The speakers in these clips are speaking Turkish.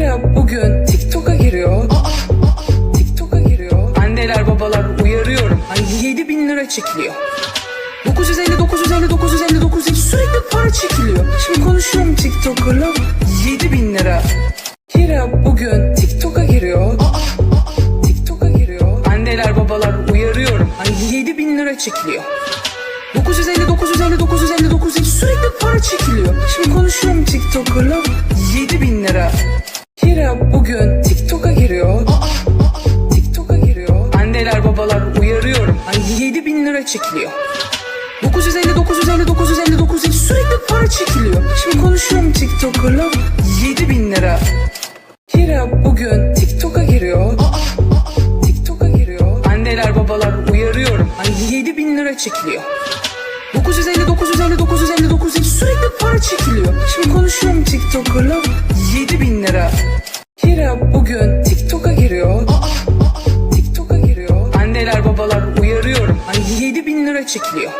Hira bugün TikTok'a giriyor. TikTok'a giriyor. Anneler babalar uyarıyorum. Ay 7 bin lira çekiliyor. 950 950 959 hiç sürekli para çekiliyor. Şimdi konuşuyorum TikToker'la 7 bin lira. Hira bugün TikTok'a giriyor. TikTok'a giriyor. Anneler babalar uyarıyorum. Ay 7 bin lira çekiliyor. 950 950 959 hiç sürekli para çekiliyor. Şimdi konuşuyorum TikToker'la 7 bin lira. Hira bugün TikTok'a giriyor. TikTok'a giriyor. Anneler babalar uyarıyorum. Ay 7 bin lira çekiliyor. 950 950 959 hiç sürekli para çekiliyor. Şimdi konuşuyorum TikToker'la 7 bin lira. Hira bugün TikTok'a giriyor. TikTok'a giriyor. Anneler babalar uyarıyorum. Ay 7 bin lira çekiliyor. 950 950 959 hiç sürekli para çekiliyor. Şimdi konuşuyorum TikToker'la 7 bin lira. Hira bugün TikTok'a giriyor. TikTok'a giriyor. Anneler babalar uyarıyorum. Ay 7 bin lira çekiliyor.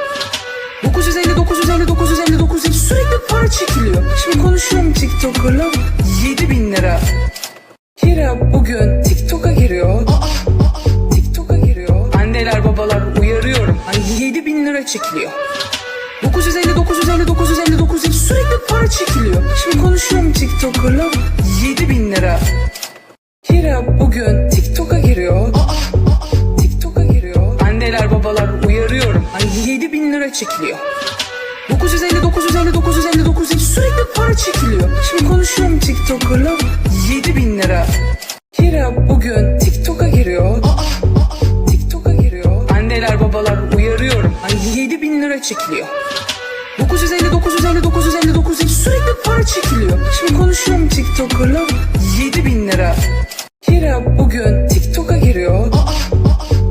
950 950 959 hiç sürekli para çekiliyor. Şimdi konuşuyorum TikToker'la 7 bin lira. Hira bugün TikTok'a giriyor. TikTok'a giriyor. Anneler babalar uyarıyorum. Ay 7 bin lira çekiliyor. 950 950 959 hiç sürekli para çekiliyor. Şimdi konuşuyorum TikToker'la 7 bin lira. Hira bugün TikTok'a giriyor. TikTok'a giriyor. Anneler babalar uyarıyorum. Ay 7 bin lira çekiliyor. 950 950 959 hiç sürekli para çekiliyor. Şimdi konuşuyorum TikToker'la 7 bin lira. Hira bugün TikTok'a giriyor. TikTok'a giriyor. Anneler babalar uyarıyorum. Ay 7 bin lira çekiliyor. 950 950 959 hiç sürekli para çekiliyor. Şimdi konuşuyorum TikToker'la 7 bin lira. Hira bugün TikTok'a giriyor.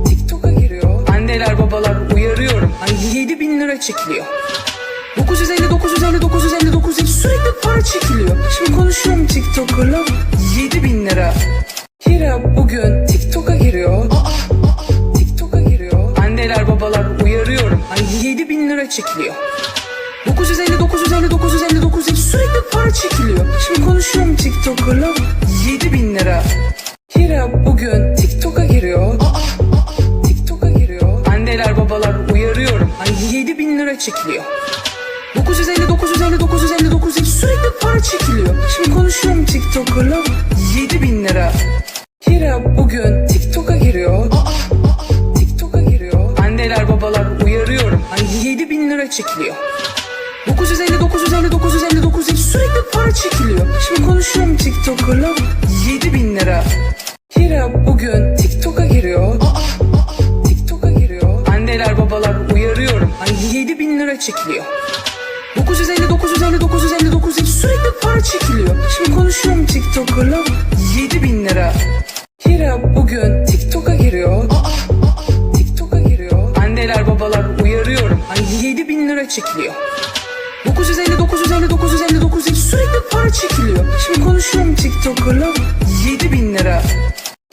TikTok'a giriyor. Anneler babalar uyarıyorum. Ay 7 bin lira çekiliyor. 950 950 959 hiç sürekli para çekiliyor. Şimdi konuşuyorum TikToker'la 7 bin lira. Hira bugün TikTok'a giriyor. TikTok'a giriyor. Anneler babalar uyarıyorum. Ay 7 bin lira çekiliyor. 950 950 959 hiç sürekli para çekiliyor. Şimdi konuşuyorum TikToker'la 7 bin lira. Hira bugün TikTok'a giriyor. TikTok'a giriyor. Anneler babalar uyarıyorum. Ay 7 bin lira çekiliyor. 950 950 959 hiç sürekli para çekiliyor. Şimdi konuşuyorum TikToker'la 7 bin lira. Hira bugün TikTok'a giriyor. TikTok'a giriyor. Anneler babalar uyarıyorum. Ay 7 bin lira çekiliyor. 950 950 959 hiç sürekli para çekiliyor. Şimdi konuşuyorum TikToker'la 7 bin lira. Hira bugün TikTok'a giriyor. TikTok'a giriyor. Anneler babalar uyarıyorum. Ay 7 bin lira çekiliyor. 950 950 959 hiç sürekli para çekiliyor. Şimdi konuşuyorum TikToker'la 7 bin lira. Hira bugün TikTok'a giriyor. TikTok'a giriyor. Anneler babalar uyarıyorum. Ay 7 bin lira çekiliyor. 950 950 959 hiç sürekli para çekiliyor. Şimdi konuşuyorum TikToker'la 7 bin lira.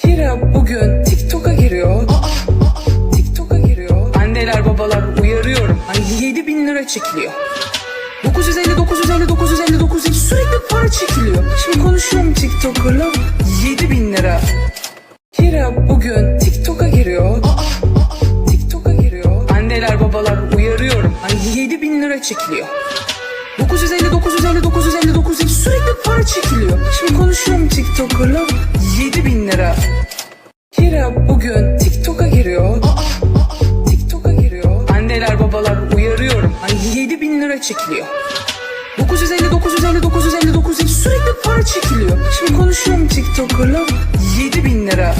Hira bugün TikTok'a giriyor. TikTok'a giriyor. Anneler babalar uyarıyorum. Ay 7 bin lira çekiliyor. 950 950 959 hiç sürekli para çekiliyor. Şimdi konuşuyorum TikToker'la 7 bin lira. Hira bugün. TikTok'a lira çekiliyor. 950 950 959 hiç sürekli para çekiliyor. Şimdi konuşuyorum TikToker'la 7 bin lira. Hira bugün TikTok'a giriyor. TikTok'a giriyor. Anneler babalar uyarıyorum. Ay 7 bin lira çekiliyor. 950 950 959 hiç sürekli para çekiliyor. Şimdi konuşuyorum TikToker'la 7 bin lira.